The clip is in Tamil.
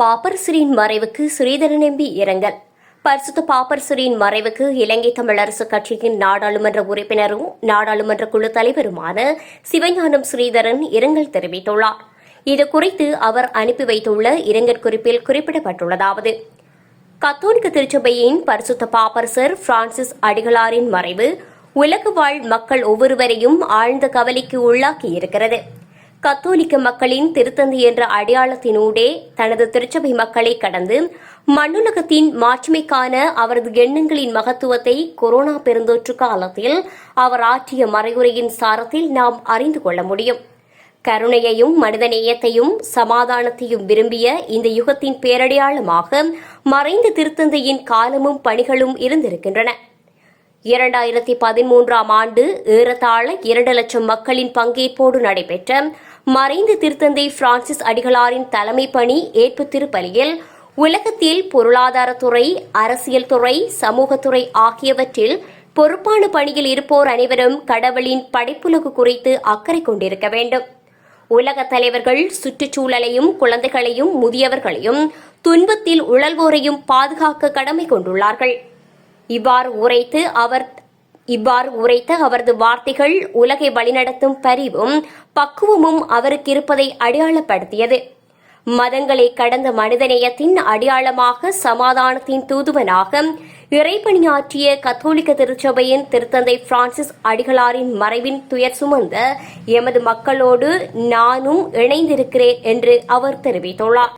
பாப்பரசரின் மறைவுக்கு ஸ்ரீதரன் எம்பி இரங்கல். பரிசுத்த பாப்பரசரின் மறைவுக்கு இலங்கை தமிழரசு கட்சியின் நாடாளுமன்ற உறுப்பினரும் நாடாளுமன்ற குழு தலைவருமான சிவஞானம் ஸ்ரீதரன் இரங்கல் தெரிவித்துள்ளார். இது குறித்து அவர் அனுப்பி வைத்துள்ள இரங்கல் குறிப்பில் குறிப்பிடப்பட்டுள்ளதாவது. கத்தோலிக்க திருச்சபையின் பரிசுத்த பாப்பரசர் பிரான்சிஸ் அடிகளாரின் மறைவு உலக வாழ் மக்கள் ஒவ்வொருவரையும் ஆழ்ந்த கவலைக்கு உள்ளாக்கியிருக்கிறது. கத்தோலிக்க மக்களின் திருத்தந்தி என்ற அடையாளத்தினூடே தனது திருச்சபை மக்களை கடந்து மண்ணுலகத்தின் மாட்சிமைக்கான அவரது எண்ணங்களின் மகத்துவத்தை கொரோனா பெருந்தொற்று காலத்தில் அவர் ஆற்றிய மறையுறையின் சாரத்தில் நாம் அறிந்து கொள்ள முடியும். கருணையையும் மனிதநேயத்தையும் சமாதானத்தையும் விரும்பிய இந்த யுகத்தின் பேரடையாளமாக மறைந்த திருத்தந்தையின் காலமும் பணிகளும் இருந்திருக்கின்றன. இரண்டாயிரத்தி பதிமூன்றாம் ஆண்டு ஏறத்தாழ இரண்டு லட்சம் மக்களின் பங்கேற்போடு நடைபெற்ற மறைந்த திருத்தந்தை பிரான்சிஸ் அடிகளாரின் தலைமை பணி ஏற்பு திருப்பலியில் உலகத்தில் பொருளாதாரத்துறை அரசியல் துறை சமூகத்துறை ஆகியவற்றில் பொறுப்பான பணியில் இருப்போர் அனைவரும் கடவுளின் படைப்புலகு குறித்து அக்கறை கொண்டிருக்க வேண்டும். உலக தலைவர்கள் சுற்றுச்சூழலையும் குழந்தைகளையும் முதியவர்களையும் துன்பத்தில் உழல்வோரையும் பாதுகாக்க கடமை கொண்டுள்ளார்கள். இவ்வாறு உரைத்து அவர் இவ்வாறு உரைத்த அவரது வார்த்தைகள் உலகை வழிநடத்தும் பரிவும் பக்குவமும் அவருக்கு இருப்பதை அடையாளப்படுத்தியது. மதங்களை கடந்த மனிதநேயத்தின் அடையாளமாக சமாதானத்தின் தூதுவனாக இறைப்பணியாற்றிய கத்தோலிக்க திருச்சபையின் திருத்தந்தை பிரான்சிஸ் அடிகளாரின் மறைவின் துயர் சுமந்த எமது மக்களோடு நானும் இணைந்திருக்கிறேன் என்று அவர் தெரிவித்துள்ளார்.